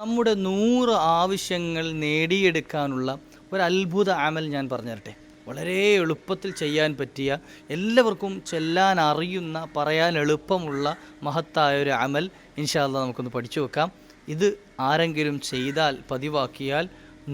നമ്മുടെ നൂറ് ആവശ്യങ്ങൾ നേടിയെടുക്കാനുള്ള ഒരു അത്ഭുത അമൽ ഞാൻ പറഞ്ഞു തരട്ടെ വളരെ എളുപ്പത്തിൽ ചെയ്യാൻ പറ്റിയ എല്ലാവർക്കും ചെല്ലാൻ അറിയുന്ന പറയാൻ എളുപ്പമുള്ള മഹത്തായ ഒരു അമൽ ഇൻഷാല്ല നമുക്കൊന്ന് പഠിച്ചു വെക്കാം. ഇത് ആരെങ്കിലും ചെയ്താൽ പതിവാക്കിയാൽ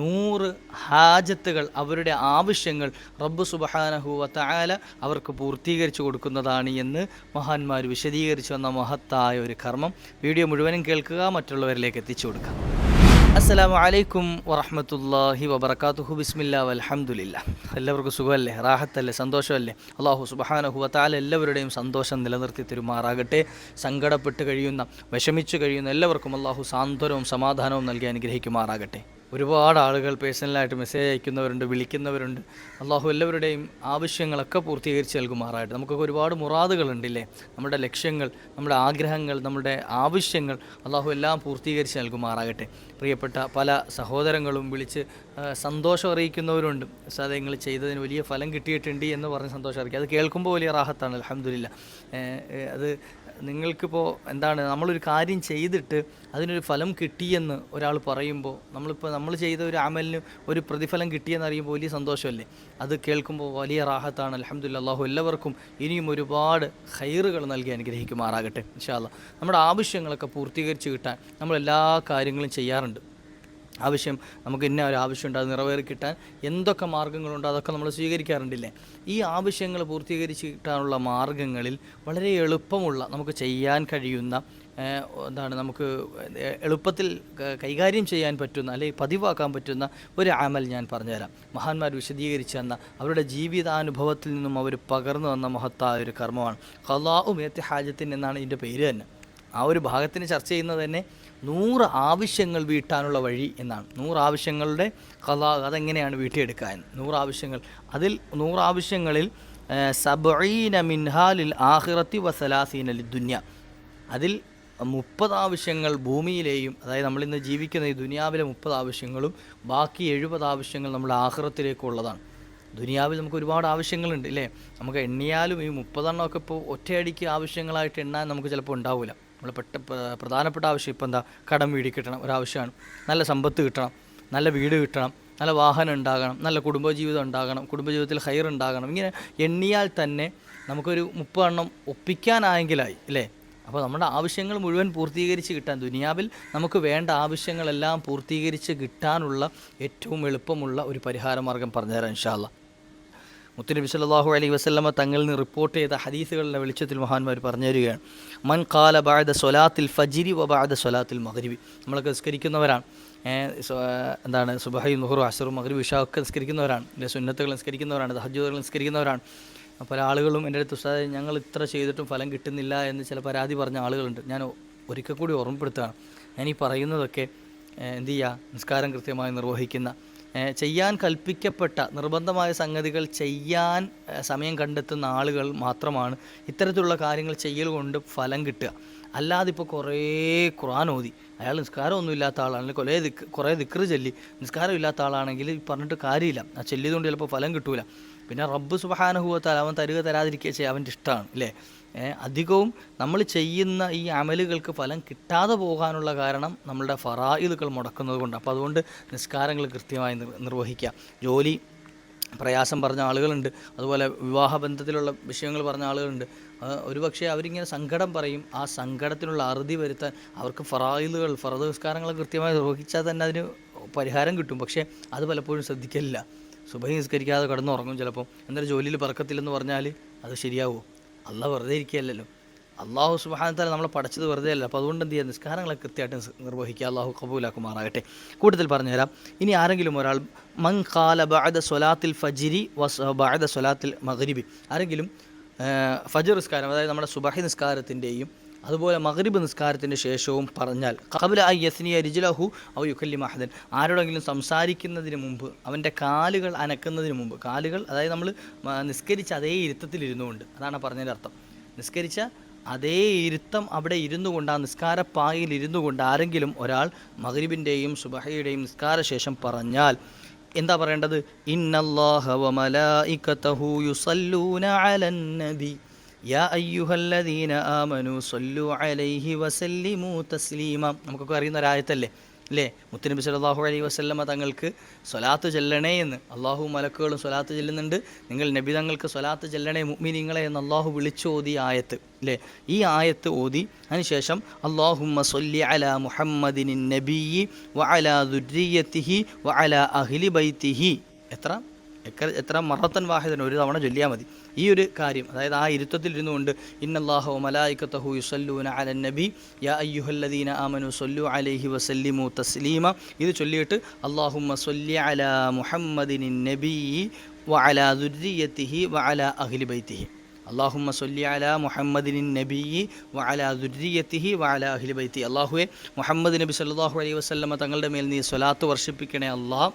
നൂറ് ഹാജത്തുകൾ അവരുടെ ആവശ്യങ്ങൾ റബ്ബ് സുബഹാനഹുവ തആല അവർക്ക് പൂർത്തീകരിച്ചു കൊടുക്കുന്നതാണ് എന്ന് മഹാന്മാർ വിശദീകരിച്ചു വന്ന മഹത്തായ ഒരു കർമ്മം. വീഡിയോ മുഴുവനും കേൾക്കുക മറ്റുള്ളവരിലേക്ക് എത്തിച്ചു കൊടുക്കുക. അസ്സലാമു അലൈക്കും വറഹമത്തല്ലാഹി വബറകാതുഹു. ബിസ്മില്ലാ വൽഹംദുലില്ലാ. എല്ലാവർക്കും സുഖമല്ലേ? റാഹത്തല്ലേ? സന്തോഷമല്ലേ? അള്ളാഹു സുബഹാനഹു വതആല എല്ലാവരുടെയും സന്തോഷം നിലനിർത്തി തരുമാറാകട്ടെ. സങ്കടപ്പെട്ട് കഴിയുന്ന വിഷമിച്ചു കഴിയുന്ന എല്ലാവർക്കും അള്ളാഹു സാന്ത്വനവും സമാധാനവും നൽകി അനുഗ്രഹിക്കുമാറാകട്ടെ. ഒരുപാട് ആളുകൾ പേഴ്സണലായിട്ട് മെസ്സേജ് അയക്കുന്നവരുണ്ട് വിളിക്കുന്നവരുണ്ട്. അള്ളാഹു എല്ലാവരുടെയും ആവശ്യങ്ങളൊക്കെ പൂർത്തീകരിച്ച് നൽകുമാറായിട്ട് നമുക്കൊക്കെ ഒരുപാട് മുറാദുകളുണ്ടല്ലേ? നമ്മുടെ ലക്ഷ്യങ്ങൾ നമ്മുടെ ആഗ്രഹങ്ങൾ നമ്മുടെ ആവശ്യങ്ങൾ അള്ളാഹു എല്ലാം പൂർത്തീകരിച്ച് നൽകുമാറാകട്ടെ. പ്രിയപ്പെട്ട പല സഹോദരങ്ങളും വിളിച്ച് സന്തോഷം അറിയിക്കുന്നവരുണ്ട്. സാധേ ചെയ്തതിന് വലിയ ഫലം കിട്ടിയിട്ടുണ്ട് എന്ന് പറഞ്ഞ് സന്തോഷം അറിയിക്കുക. അത് കേൾക്കുമ്പോൾ വലിയ റാഹത്താണ് അലഹമില്ല അത് നിങ്ങൾക്കിപ്പോൾ എന്താണ്? നമ്മളൊരു കാര്യം ചെയ്തിട്ട് അതിനൊരു ഫലം കിട്ടിയെന്ന് ഒരാൾ പറയുമ്പോൾ നമ്മളിപ്പോൾ നമ്മൾ ചെയ്ത ഒരു അമലിന് ഒരു പ്രതിഫലം കിട്ടിയെന്ന് അറിയുമ്പോൾ വലിയ സന്തോഷമല്ലേ? അത് കേൾക്കുമ്പോൾ വലിയ റാഹത്താണ്. അലഹമ്മദില്ല അള്ളാഹു എല്ലാവർക്കും ഇനിയും ഒരുപാട് ഹൈറുകൾ നൽകി അനുഗ്രഹിക്കുമാറാകട്ടെ ഇൻഷാല്ല നമ്മുടെ ആവശ്യങ്ങളൊക്കെ പൂർത്തീകരിച്ച് കിട്ടാൻ നമ്മൾ എല്ലാ കാര്യങ്ങളും ചെയ്യാറുണ്ട്. ആവശ്യം നമുക്ക് ഇന്ന ഒരു ആവശ്യമുണ്ട് അത് നിറവേറി കിട്ടാൻ എന്തൊക്കെ മാർഗങ്ങളുണ്ടോ അതൊക്കെ നമ്മൾ സ്വീകരിക്കാറുണ്ടില്ലേ? ഈ ആവശ്യങ്ങൾ പൂർത്തീകരിച്ച് കിട്ടാനുള്ള മാർഗങ്ങളിൽ വളരെ എളുപ്പമുള്ള നമുക്ക് ചെയ്യാൻ കഴിയുന്ന എന്താണ് നമുക്ക് എളുപ്പത്തിൽ കൈകാര്യം ചെയ്യാൻ പറ്റുന്ന അല്ലെങ്കിൽ പതിവാക്കാൻ പറ്റുന്ന ഒരു ആമൽ ഞാൻ പറഞ്ഞുതരാം. മഹാന്മാർ വിശദീകരിച്ചു തന്ന അവരുടെ ജീവിതാനുഭവത്തിൽ നിന്നും അവർ പകർന്നു വന്ന മഹത്തായ ഒരു കർമ്മമാണ്. ഖലാഉ മേത്തി ഹാജത്തിൻ എന്നാണ് ഇതിന്റെ പേര് തന്നെ. ആ ഒരു ഭാഗത്തിന് ചർച്ച ചെയ്യുന്നത് തന്നെ നൂറ് ആവശ്യങ്ങൾ വീട്ടാനുള്ള വഴി എന്നാണ്. നൂറ് ആവശ്യങ്ങളുടെ കഥ അതെങ്ങനെയാണ് വീട്ടിയെടുക്കുക എന്ന്. നൂറ് ആവശ്യങ്ങൾ. അതിൽ നൂറ് ആവശ്യങ്ങളിൽ സബീന മിൻഹാലിൽ ആഹിറത്തി വസലാസീനലി ദുന്യ. അതിൽ മുപ്പത് ആവശ്യങ്ങൾ ഭൂമിയിലെയും അതായത് നമ്മളിന്ന് ജീവിക്കുന്ന ഈ ദുനിയാവിലെ മുപ്പത് ആവശ്യങ്ങളും ബാക്കി എഴുപത് ആവശ്യങ്ങൾ നമ്മുടെ ആഹ്റത്തിലേക്കുള്ളതാണ്. ദുനിയാവിൽ നമുക്ക് ഒരുപാട് ആവശ്യങ്ങളുണ്ട് ഇല്ലേ? നമുക്ക് എണ്ണിയാലും ഈ മുപ്പതെണ്ണമൊക്കെ ഇപ്പോൾ ഒറ്റയടിക്ക് ആവശ്യങ്ങളായിട്ട് എണ്ണാൻ നമുക്ക് ചിലപ്പോൾ ഉണ്ടാവില്ല നമ്മൾ പെട്ട പ്രധാനപ്പെട്ട ആവശ്യം ഇപ്പോൾ എന്താ? കടം വീടി കിട്ടണം ഒരാവശ്യമാണ് നല്ല സമ്പത്ത് കിട്ടണം നല്ല വീട് കിട്ടണം നല്ല വാഹനം ഉണ്ടാകണം നല്ല കുടുംബജീവിതം ഉണ്ടാകണം കുടുംബജീവിതത്തിൽ ഹൈർ ഉണ്ടാകണം ഇങ്ങനെ എണ്ണിയാൽ തന്നെ നമുക്കൊരു മുപ്പതെണ്ണം ഒപ്പിക്കാനായെങ്കിലായി അല്ലേ അപ്പോൾ നമ്മുടെ ആവശ്യങ്ങൾ മുഴുവൻ പൂർത്തീകരിച്ച് കിട്ടാൻ ദുനിയാവിൽ നമുക്ക് വേണ്ട ആവശ്യങ്ങളെല്ലാം പൂർത്തീകരിച്ച് കിട്ടാനുള്ള ഏറ്റവും എളുപ്പമുള്ള ഒരു പരിഹാരമാർഗം പറഞ്ഞുതരാം ഇൻഷാല്ല മുത്തുനബി സല്ലല്ലാഹു അലൈഹി വസല്ലമ തങ്ങളിൽ നിന്ന് റിപ്പോർട്ട് ചെയ്ത ഹദീസുകളുടെ വെളിച്ചത്തിൽ മഹാന്മാർ പറഞ്ഞു തരികയാണ് മൻ കാല ബാദ സൊലാത്തിൽ ഫജിരി വ ബാദ സൊലാത്തിൽ മഗ്രിബി. നമ്മളൊക്കെ നിസ്കരിക്കുന്നവരാണ്. എന്താണ് സുബഹി നുഹറു അസറും ഇഷ ഒക്കെ നിസ്കരിക്കുന്നവരാണ്. സുന്നത്തുകൾ നിസ്കരിക്കുന്നവരാണ് ഹജ്ജുകൾ നിസ്കരിക്കുന്നവരാണ്. പല ആളുകളും എന്റെ അടുത്ത് ഉസ്താദ് ഞങ്ങൾ ഇത്ര ചെയ്തിട്ടും ഫലം കിട്ടുന്നില്ല എന്ന് ചില പരാതി പറഞ്ഞ ആളുകളുണ്ട്. ഞാൻ ഒരിക്കൽ കൂടി ഓർമ്മപ്പെടുത്തുകയാണ്. ഞാൻ ഈ പറയുന്നതൊക്കെ എന്ത് ചെയ്യുക? നിസ്കാരം കൃത്യമായി നിർവഹിക്കുന്ന ചെയ്യാൻ കൽപ്പിക്കപ്പെട്ട നിർബന്ധമായ സംഗതികൾ ചെയ്യാൻ സമയം കണ്ടെത്തുന്ന ആളുകൾ മാത്രമാണ് ഇത്തരത്തിലുള്ള കാര്യങ്ങൾ ചെയ്യൽ കൊണ്ട് ഫലം കിട്ടുക. അല്ലാതെ ഇപ്പോൾ കുറേ ഖുറാൻ ഓതി. അയാൾ നിസ്കാരമൊന്നും ഇല്ലാത്ത ആളാണെങ്കിൽ കുറേ ദിക്ക് കുറേ ദിക്കറ് ചൊല്ലി. നിസ്കാരം ഇല്ലാത്ത ആളാണെങ്കിൽ പറഞ്ഞിട്ട് കാര്യമില്ല. ആ ചൊല്ലിയതുകൊണ്ട് ചിലപ്പോൾ ഫലം കിട്ടൂല. പിന്നെ റബ്ബ് സുബഹാനുഭവത്താൽ അവൻ തരുക തരാതിരിക്കുക ചെയ്യുക അവന്റെ ഇഷ്ടമാണ് അല്ലേ? അധികവും നമ്മൾ ചെയ്യുന്ന ഈ അമലുകൾക്ക് ഫലം കിട്ടാതെ പോകാനുള്ള കാരണം നമ്മളുടെ ഫറായിലുകൾ മുടക്കുന്നത് കൊണ്ട്. അപ്പോൾ അതുകൊണ്ട് നിസ്കാരങ്ങൾ കൃത്യമായി നിർ- നിർവഹിക്കുക. ജോലി പ്രയാസം പറഞ്ഞ ആളുകളുണ്ട്. അതുപോലെ വിവാഹബന്ധത്തിലുള്ള വിഷയങ്ങൾ പറഞ്ഞ ആളുകളുണ്ട്. ഒരുപക്ഷെ അവരിങ്ങനെ സങ്കടം പറയും. ആ സങ്കടത്തിനുള്ള അറുതി വരുത്താൻ അവർക്ക് ഫറായിലുകൾ ഫറദ് നിസ്കാരങ്ങൾ കൃത്യമായി നിർവഹിച്ചാൽ തന്നെ അതിന് പരിഹാരം കിട്ടും. പക്ഷേ അത് പലപ്പോഴും ശ്രദ്ധിക്കലില്ല. സുബഹി നിസ്കരിക്കാതെ കിടന്നുറങ്ങും ചിലപ്പോൾ എന്നിട്ട് ജോലിയിൽ പറക്കത്തില്ലെന്ന് പറഞ്ഞാൽ അത് ശരിയാവുമോ അല്ല വെറുതെ ഇരിക്കുകയല്ലല്ലോ. അള്ളാഹു സുബാനത്താല നമ്മളെ പഠിച്ചത് വെറുതെ അല്ല. അപ്പോൾ അതുകൊണ്ട് എന്ത് ചെയ്യുക? നിസ്കാരങ്ങളെ കൃത്യമായിട്ട് നിർവഹിക്കുക. അള്ളാഹു കബൂലാക്കുമാറാകട്ടെ. കൂട്ടത്തിൽ പറഞ്ഞുതരാം ഇനി ആരെങ്കിലും ഒരാൾ മൻ ഖാല ബഅദ സൊലാത്തിൽ ഫജിരി വസ് ബഅദ സ്വലാത്തിൽ മഗ്രിബി. ആരെങ്കിലും ഫജർ നിസ്കാരം അതായത് നമ്മുടെ സുബഹി നിസ്കാരത്തിന്റെയും അതുപോലെ മഗ്രിബ് നിസ്കാരത്തിന്റെ ശേഷവും പറഞ്ഞാൽ കബല ഐ യസ്നിയ രിജുലഹു ഔ യുക്കല്ലി മഹദൻ ആരോടെങ്കിലും സംസാരിക്കുന്നതിന് മുമ്പ് അവന്റെ കാലുകൾ അനക്കുന്നതിന് മുമ്പ് കാലുകൾ അതായത് നമ്മൾ നിസ്കരിച്ച അതേ ഇരുത്തത്തിൽ ഇരുന്നുകൊണ്ട് അതാണ് പറഞ്ഞതിന്റെ അർത്ഥം. നിസ്കരിച്ച അതേ ഇരുത്തം അവിടെ ഇരുന്നു കൊണ്ട് ആ നിസ്കാരപ്പായിൽ ഇരുന്നു കൊണ്ട് ആരെങ്കിലും ഒരാൾ മഗ്രിബിന്റെയും സുബഹയുടെയും നിസ്കാരശേഷം പറഞ്ഞാൽ എന്താ പറയേണ്ടത്? ഇന്നല്ലാഹ വ മലായികതഹു യുസല്ലൂന അലൻ യാ അയ്യുഹല്ലദീന ആമനു സല്ലു അലൈഹി വസല്ലിമു തസ്ലീമ. നമുക്കൊക്കെ അറിയുന്ന ഒരായത്തല്ലേ അല്ലേ? മുത്തനബി സല്ലല്ലാഹു അലൈഹി വസല്ലമ തങ്ങൾക്ക് സ്വലാത്ത് ചെല്ലണേ എന്ന്. അള്ളാഹു മലക്കുകളും സ്വലാത്ത് ചെല്ലുന്നുണ്ട്. നിങ്ങൾ നബി തങ്ങൾക്ക് സ്വലാത്ത് ചെല്ലണേ മുഅ്മിനീങ്ങളെ എന്ന് അള്ളാഹു വിളിച്ചോതി ആയത്ത്. അല്ലേ? ഈ ആയത്ത് ഓതി അതിനുശേഷം അള്ളാഹുമ്മ സൊല്ലി അല മുഹമ്മദിൻ നബിയി വ അല ദുര്രിയത്തിഹി വ അല ബൈത്തിഹി. എത്ര? എത്ര എത്ര മറത്തൻ വാഹിദൻ ഒരു തവണ ചൊല്ലിയാൽ മതി. ഈ ഒരു കാര്യം അതായത് ആ ഇരുത്തത്തിൽ ഇരുന്നുകൊണ്ട് ഇന്നല്ലാഹു മലായിക്കത്തഹു യുസല്ലൂന അലൻ നബി യാ അയ്യുഹല്ലദീന ആമനു സൊല്ലു അലൈഹി വസല്ലിമു തസ്ലീമ. ഇത് ചൊല്ലിയിട്ട് അള്ളാഹുമ്മ സൊല്ലി അല മുഹമ്മദിനി നബി വ അല ദുരിയത്തിഹി വ അല അഹ്ലി ബൈത്തിഹി. അള്ളാഹുമ്മ സൊല്ലി അല മുഹമ്മദിൻ നബി വ അല ദുരിയത്തിഹി വ അല അഹ്ലി ബൈത്തി അള്ളാഹുവെ മുഹമ്മദ് നബി സല്ലാഹു അലൈഹി വസല്ലമ തങ്ങളുടെ മേൽ നീ സ്വലാത്ത് വർഷിപ്പിക്കണേ അള്ളാഹ്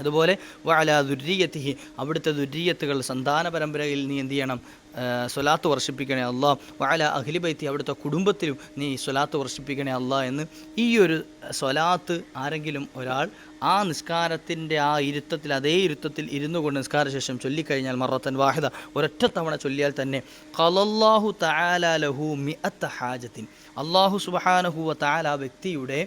അതുപോലെ വഅല ദുര്യത്തിഹി അവിടുത്തെ ദുര്യത്തുകൾ സന്താന പരമ്പരയിൽ നീ എന്ത് ചെയ്യണം സ്വലാത്ത് വർഷിപ്പിക്കണേ അല്ല വഅല അഖിലിബൈത്തി അവിടുത്തെ കുടുംബത്തിലും നീ സ്വലാത്ത് വർഷിപ്പിക്കണേ അല്ല എന്ന് ഈ ഒരു സ്വലാത്ത് ആരെങ്കിലും ഒരാൾ ആ നിസ്കാരത്തിന്റെ ആ ഇരുത്തത്തിൽ അതേ ഇരുത്തത്തിൽ ഇരുന്നു കൊണ്ട് നിസ്കാര ശേഷം ചൊല്ലിക്കഴിഞ്ഞാൽ മറത്തൻ വാഹിദ ഒരൊറ്റ തവണ ചൊല്ലിയാൽ തന്നെ കലല്ലാഹു തആല മി അത്ത ഹാജത്തിൻ. അള്ളാഹു സുബ്ഹാനഹു താലാ വ്യക്തിയുടെ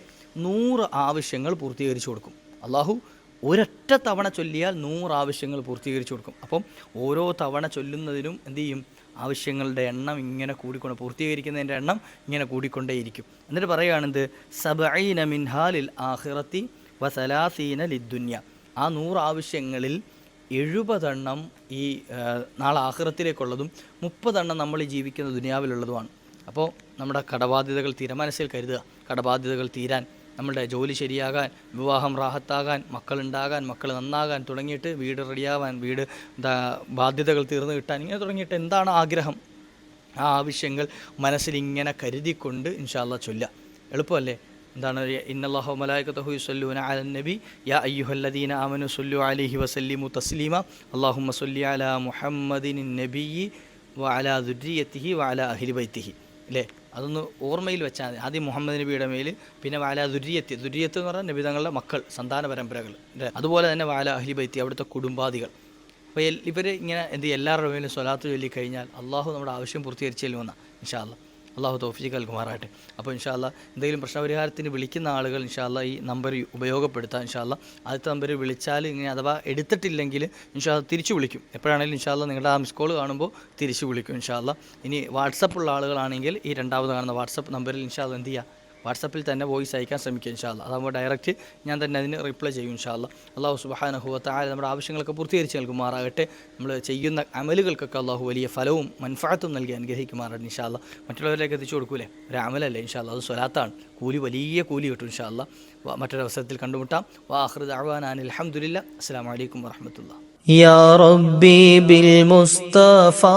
നൂറ് ആവശ്യങ്ങൾ പൂർത്തീകരിച്ചു കൊടുക്കും. അള്ളാഹു ഒരൊറ്റ തവണ ചൊല്ലിയാൽ നൂറ് ആവശ്യങ്ങൾ പൂർത്തീകരിച്ചു കൊടുക്കും. അപ്പം ഓരോ തവണ ചൊല്ലുന്നതിനും എന്ത് ചെയ്യും? ആവശ്യങ്ങളുടെ എണ്ണം ഇങ്ങനെ കൂടിക്കൊണ്ട് പൂർത്തീകരിക്കുന്നതിന്റെ എണ്ണം ഇങ്ങനെ കൂടിക്കൊണ്ടേയിരിക്കും. എന്നിട്ട് പറയുകയാണെന്ത്? സബൈന മിൻഹാലിൽ ആഹിറത്തി വസലാസീന ലിദ്ദുന്യ ആ നൂറ് ആവശ്യങ്ങളിൽ എഴുപതെണ്ണം ഈ നാളെ ആഹ്റത്തിലേക്കുള്ളതും മുപ്പതെണ്ണം നമ്മൾ ഈ ജീവിക്കുന്ന ദുനിയാവിലുള്ളതുമാണ്. അപ്പോൾ നമ്മുടെ കടബാധ്യതകൾ തീരാൻ മനസ്സിൽ കരുതുക കടബാധ്യതകൾ തീരാൻ നമ്മുടെ ജോലി ശരിയാകാൻ വിവാഹം റാഹത്താകാൻ മക്കളുണ്ടാകാൻ മക്കൾ നന്നാകാൻ തുടങ്ങിയിട്ട് വീട് റെഡിയാവാൻ വീട് ബാധ്യതകൾ തീർന്നു കിട്ടാൻ ഇങ്ങനെ തുടങ്ങിയിട്ട് എന്താണ് ആഗ്രഹം? ആ ആവശ്യങ്ങൾ മനസ്സിലിങ്ങനെ കരുതിക്കൊണ്ട് ഇൻഷാല്ല ചൊല്ല എളുപ്പമല്ലേ? എന്താണ് ഇന്നല്ലാഹു മലായിക്കത്തഹു സല്ലൂന അലൻ നബി യാ അയ്യുഹല്ലദീന ആമനു സല്ലു അലിഹി വസല്ലിമു തസ്ലീമ അല്ലാഹുമ്മ സല്ലി അല മുഹമ്മദിൻ നബി വ അല ദുരിയത്തിഹി വ അല അഹ്ലി ബൈത്തിഹി. അല്ലേ? അതൊന്ന് ഓർമ്മയിൽ വെച്ചാൽ മതി. ആദ്യം മുഹമ്മദ് നബിയുടെ മേൽ പിന്നെ വാല ദുര്യത്ത്. ദുര്യത്ത് എന്ന് പറഞ്ഞാൽ നബി തങ്ങളുടെ മക്കൾ സന്താന പരമ്പരകൾ. അതുപോലെ തന്നെ വാല അഹ്ലി ബൈത്തി അവിടുത്തെ കുടുംബാദികൾ. അപ്പോൾ ഇവർ ഇങ്ങനെ എന്ത് എല്ലാവരുടെ മേലും സ്വലാത്ത് ചൊല്ലി കഴിഞ്ഞാൽ അള്ളാഹു നമ്മുടെ ആവശ്യം പൂർത്തീകരിച്ചു ചെല്ലുമെന്ന ഇൻഷാല്ല അള്ളാഹു തോഫിക്ക് നൽകുമാറാകട്ടെ അപ്പോൾ ഇൻഷാല്ല എന്തെങ്കിലും പ്രശ്നപരിഹാരത്തിന് വിളിക്കുന്ന ആളുകൾ ഇൻഷാല്ല ഈ നമ്പർ ഉപയോഗപ്പെടുത്താം ഇൻഷാല്ല ആദ്യത്തെ നമ്പർ വിളിച്ചാൽ ഇങ്ങനെ അഥവാ എടുത്തിട്ടില്ലെങ്കിൽ ഇൻഷാല്ല തിരിച്ചു വിളിക്കും. എപ്പോഴാണെങ്കിലും ഇൻഷാല്ല നിങ്ങളുടെ ആ മിസ് കോൾ കാണുമ്പോൾ തിരിച്ചു വിളിക്കും ഇൻഷാല്ല ഇനി വാട്സപ്പ് ഉള്ള ആളുകളാണെങ്കിൽ ഈ രണ്ടാമത് കാണുന്ന വാട്സപ്പ് നമ്പറിൽ ഇൻഷാല്ല എന്ത് ചെയ്യുക വാട്സപ്പിൽ തന്നെ വോയിസ് അയക്കാൻ ശ്രമിക്കുക ഇൻഷാല്ല അതാകുമ്പോൾ ഡയറക്റ്റ് ഞാൻ തന്നെ അതിന് റിപ്ലൈ ചെയ്യും ഇൻഷാല്ല അള്ളാഹു സുബാനഹുവത്തായ നമ്മുടെ ആവശ്യങ്ങളൊക്കെ പൂർത്തീകരിച്ച് നൽകുമാറാകട്ടെ നമ്മൾ ചെയ്യുന്ന അമലുകൾക്കൊക്കെ അള്ളാഹു വലിയ ഫലവും മൻഫാത്തും നൽകി അനുഗ്രഹിക്കുമാറാണ് ഇൻഷാല്ല മറ്റുള്ളവരിലേക്ക് എത്തിച്ചു കൊടുക്കൂലേ ഒരു അമലല്ലേ ഇൻഷാല്ല അത് സ്വലാത്താണ് കൂലി വലിയ കൂലി കിട്ടും ഇൻഷാല്ല മറ്റൊരവസരത്തിൽ കണ്ടുമുട്ടാം വാഹൃദ് അഹ്വാൻ അലഹമുല്ല അസ്സാം വലൈക്കും വാഹമത്തുള്ള يا ربي بالمصطفى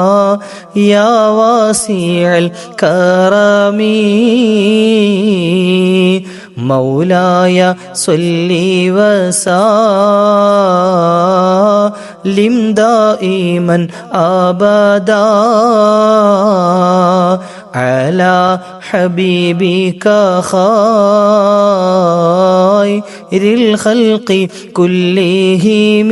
يا واسع الكرم. مولاي صل وسلم دائما أبدا على حبيبك خير الخلق كلهم.